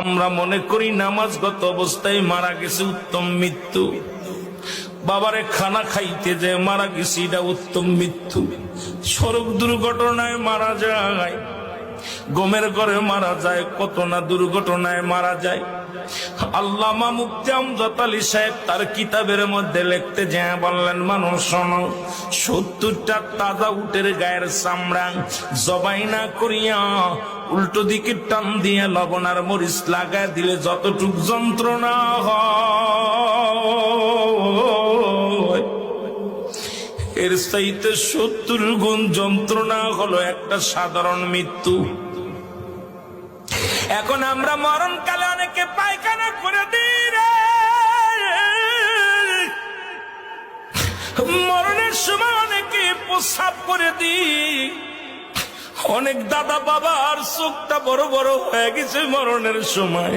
আমরা মনে করি নামাজগত অবস্থায় মারা গেছে উত্তম মৃত্যু। বাবারে খানা খাইতে যে মারা গেছে, এটা উত্তম মৃত্যু। সড়ক দুর্ঘটনায় মারা যায়, গমের ঘরে মারা যায়, কত না দুর্ঘটনায় মারা যায়। আল্লামা মুফতি আমজাদ আলী সাহেব তার কিতাবের মধ্যে লিখতে যে বললেন, মানুষ, শোনো, সত্তরটা তাজা উটের গায়ের চামড়া জবাই না করিয়া উল্টো দিকে টান দিয়ে লবণ আর মরিচ লাগায় দিলে যতটুক যন্ত্রণা হয়। এর চাইতে সত্তর গুণ যন্ত্রণা হলো একটা সাধারণ মৃত্যু। এখন আমরা মরণকালে অনেকে পায়খানা করে মরণের সময় অনেকে প্রসাব করে দিই। অনেক দাদা বাবার চোখটা বড় বড় হয়ে গেছে মরণের সময়।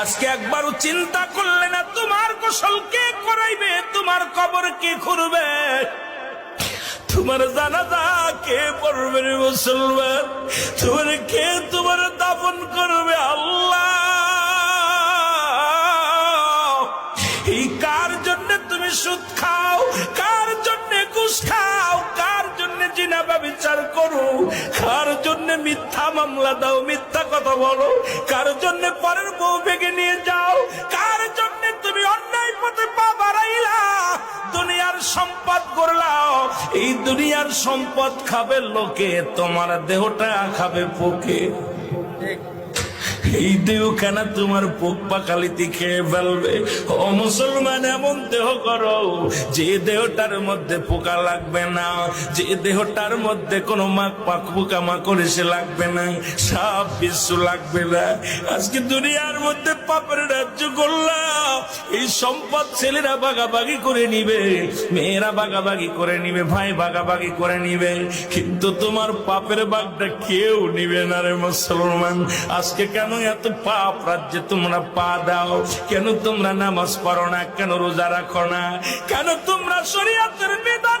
আজকে একবারও চিন্তা করলে না, তোমার গোসল কে করাইবে? তোমার কবর কে খুঁড়বে তোমার জানাজা কে পড়বে মুসলমান? তোমার কে তোমার দাফন করবে আল্লাহ? এই কার জন্য তুমি সুদ খাও? জন্য বিচার করো। কার জন্য মিথ্যা মামলা দাও মিথ্যা কথা বলো? কার জন্য পরের বউ ভেঙে নিয়ে যাও? কার জন্য তুমি অন্যায় পথে পা বাড়াইলা? দুনিয়ার সম্পদ করলাও এই দুনিয়ার সম্পদ খাবে লোকে তোমার দেহটা খাবে পোকে। এই দেহ কেন তোমার পোক পাকালিতে খেয়ে ফেলবে। মুসলমান এমন দেহ করো, যে দেহটার মধ্যে পোকা লাগবে না। যে দেহটার মধ্যে কোনো মাক পাক পোকা মাকড় এসে লাগবে না সাপ বিশ্ব লাগবে না। আজকে দুনিয়ার মধ্যে পাপের রাজ্য করলাম। এই সম্পদ ছেলেরা বাগাবাগি করে নিবে, মেয়েরা বাগাবাগি করে নিবে, ভাই বাগাবাগি করে নিবে। কিন্তু তোমার পাপের বাগটা কেউ নিবে না রে মুসলমান। আজকে কেন এত পাপ রাজ্যে তোমরা পা দাও? কেন তোমরা নামাজ পড়ো? কেন রোজা রাখো না? কেন তোমরা শরীয়তের বিধান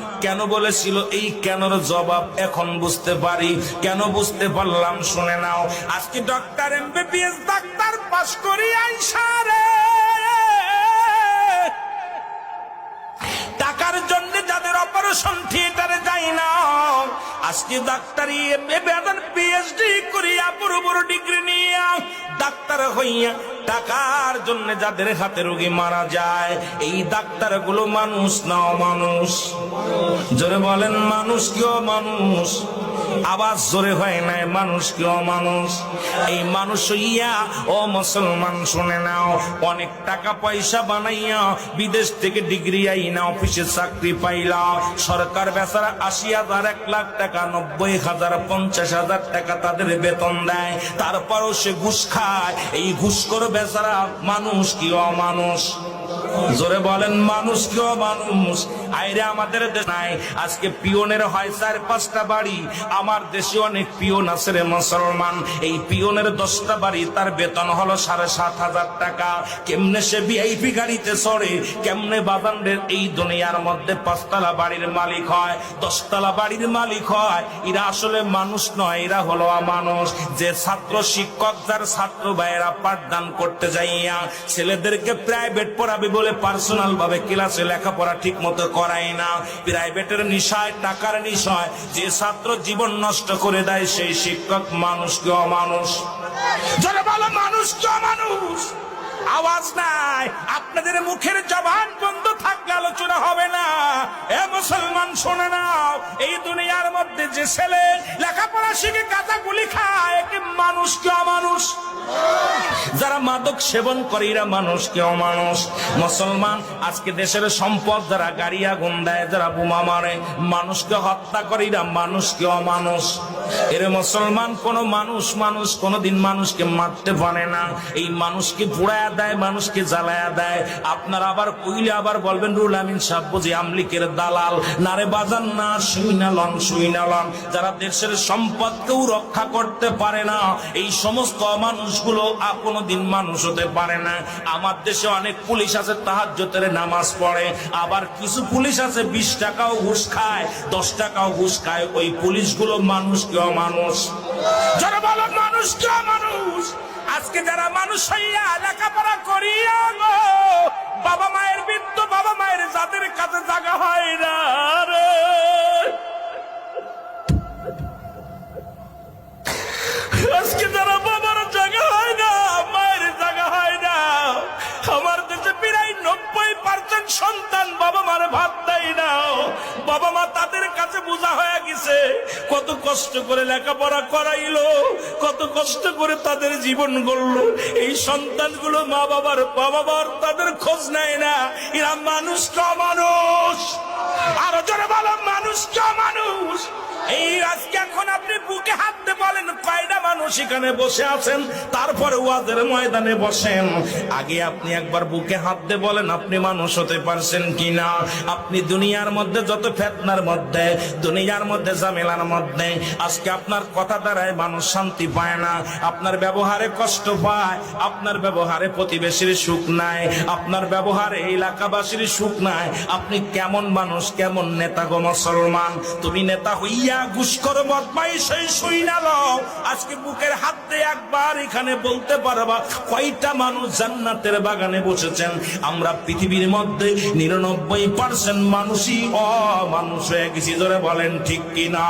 কেন বলেছিল এই কেনর জবাব এখন বুঝতে পারি? কেন বুঝতে পারলাম? শুনে নাও। আজকে ডক্টর এমবিবিএস ডাক্তার পাশ করি আইসারে টাকার জন্য যাদের অপারেশন থিয়েটারে যাই না, আজকে ডাক্তারি পিএইচডি করিয়া বড় বড় ডিগ্রি নিয়ে ডাক্তার হইয়া টাকার জন্য যাদের হাতে রোগী মারা যায়, এই ডাক্তারগুলো মানুষ না মানুষ জোরে বলেন, মানুষ কেউ মানুষ আওয়াজ জোরে হয় নাই, মানুষ কি অমানুষ? এই মানুষ হইয়া, ও মুসলমান শুনে নাও, অনেক টাকা পয়সা বানাইয়া বিদেশ থেকে ডিগ্রি আইনা, অফিসে চাকরি পাইলা। সরকার বেচারা আশি হাজার, এক লাখ টাকা, নব্বই হাজার, পঞ্চাশ হাজার টাকা তাদের বেতন দেয়। তারপরও সে ঘুষ খায়। এই ঘুষখোর বেচারা মানুষ কি অমানুষ? জোরে বলেন, মানুষ কেউ মানুষ, আইরে আমাদের দেশ নাই। আজকে পিওনের হয় চার, পাঁচটা বাড়ি। আমার দেশে অনেক পিওন আছে রে মুসলমান। এই পিওনের দশটা বাড়ি, তার বেতন হলো সাড়ে সাত হাজার টাকা। কেমনে সে ভিআইপি গাড়িতে চড়ে, কেমনে বাদানদের এই দুনিয়ার মধ্যে পাঁচতলা বাড়ির মালিক হয়, দশতলা বাড়ির মালিক হয়? এরা আসলে মানুষ নয়, এরা হলো মানুষ যে ছাত্র শিক্ষক, যার ছাত্র ভাইয়েরা পাঠদান করতে যাইয়া ছেলেদেরকে প্রাইভেট পড়াবে বলে পার্সোনাল ভাবে ক্লাসে লেখাপড়া ঠিক মতো করাই না। প্রাইভেটের নিশায়, টাকার নিশয়, যে ছাত্র জীবন নষ্ট করে দেয়, সেই শিক্ষক মানুষ কে অমানুষ মানুষ কে অমানুষ। আওয়াজ নাই, আপনাদের মুখের জবান বন্ধ থাকলে আলোচনা হবে না। এ মুসলমান শোনে নাও এই দুনিয়ার মধ্যে যে ছেলে লেখাপড়া শিখে গাঁজা গুলি খায় মানুষ কি অমানুষ? যারা মাদক সেবন করে, এরা মানুষ কি অমানুষ? মুসলমান, আজকে দেশের সম্পদ যারা গাড়ি আগুন দেয়, যারা বোমা মারে মানুষকে হত্যা করে, এরা মানুষ কি অমানুষ? এর মুসলমান কোন মানুষ মানুষ কোনদিন মানুষকে মারতে পারে না। এই মানুষকে পুড়ায়া দেয়, মানুষকে জ্বালায়া দেয়। আপনারা আবার কইলে আবার বলবেন, রুল আমিন সাহেব বুঝি আমলিকের দালাল। নারে বাজান না সুইনালন সুইনালন যারা দেশের সম্পদকেও রক্ষা করতে পারে না, এই সমস্ত মানুষগুলো কোনোদিন মানুষ হতে পারে না। আমার দেশে অনেক পুলিশ আছে তাহাজ্জতের নামাজ পড়ে। আবার কিছু পুলিশ আছে, বিশ টাকাও ঘুষ খায়, দশ টাকাও ঘুষ খায়। ওই পুলিশগুলো মানুষ কেউ মানুষ যারা বলো, মানুষ কেউ মানুষ আজকে যারা মানুষ হইয়া লেখাপড়া করিয়া বাবা মায়ের মায়ের যাদের কাছে জায়গা হয় না রে। তাদের কাছে বোঝা হয়ে গেছে। কত কষ্ট করে লেখাপড়া করাইলো, কত কষ্ট করে তাদের জীবন গড়ল। এই সন্তানগুলো মা বাবার বাবা মার তাদের খোঁজ নেয় না। এরা মানুষ মানুষ? আরও জোরে বলো, মানুষ মানুষ? এই আজকে এখন আপনি বুকে হাত এখানে বসে আছেন, তারপরে ওয়াদের ময়দানে বসেন। আগে আপনি একবার বুকে হাত দিয়ে বলেন, আপনি মানুষ হতে পারছেন কিনা? আপনি দুনিয়ার মধ্যে যত ফেতনার মধ্যে, দুনিয়ার মধ্যে ঝামেলার মধ্যে, আজকে আপনার কথা দ্বারায় মানুষ শান্তি পায় না, আপনার ব্যবহারে কষ্ট পায়, আপনার ব্যবহারে প্রতিবেশীর সুখ নাই, আপনার ব্যবহারে এলাকাবাসীর সুখ নাই। আপনি কেমন মানুষ, কেমন নেতা গো মুসলমান? তুমি নেতা হইয়া ঘুষখর বদমাই সেই শুই না লও, আজকে বুকের হাত একবার এখানে বলতে পারবা, কয়টা মানুষ জান্নাতের বাগানে বসেছেন? আমরা পৃথিবীর মধ্যে নিরানব্বই পার্সেন্ট মানুষই অমানুষ হয়ে গেছি ধরে বলেন ঠিক কিনা?